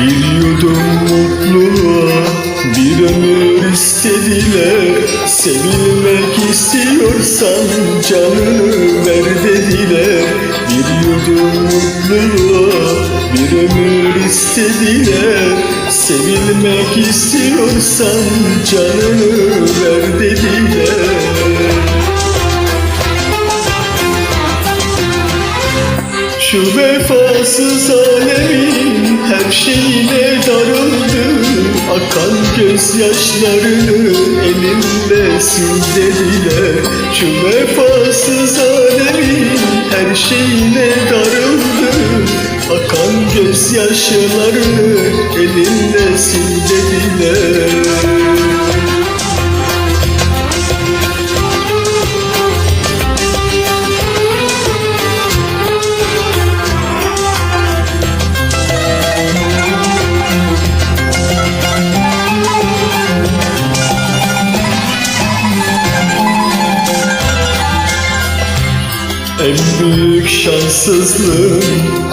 Bir yudum mutluluğa bir ömür istediler. Sevilmek istiyorsan canını ver dediler. Bir yudum mutluluğa bir ömür istediler. Sevilmek istiyorsan canını Şu vefasız alemin her şeyine darıldı. Akan gözyaşlarını elimle sil dediler Şu vefasız alemin her şeyine darıldı. Akan gözyaşlarını elimle sil dediler En büyük şanssızlığım,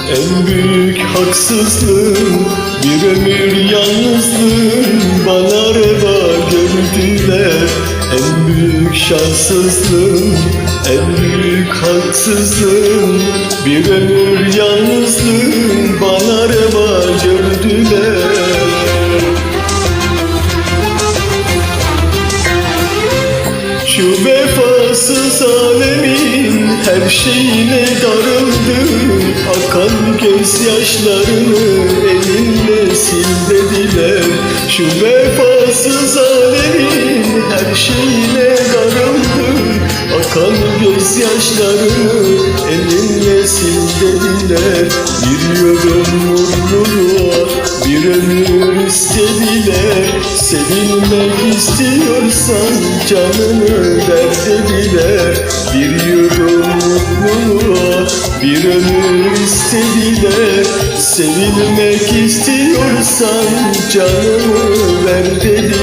en büyük haksızlığım Bir ömür yalnızlığım bana reva gördüler En büyük şanssızlığım, en büyük haksızlığım Bir ömür yalnızlığım bana reva gördüler Şu vefasız alemin her şeyine darıldı Akan gözyaşlarını elinle sil dediler Şu vefasız alemin her şeyine darıldı Akan gözyaşlarını elinle sil dediler yudum mutluluğa bir ömür istediler. Sevilmek istiyorsan canını ver dediler Bir yudum bir ömür istediler. Sevilmek istiyorsan canını ver dediler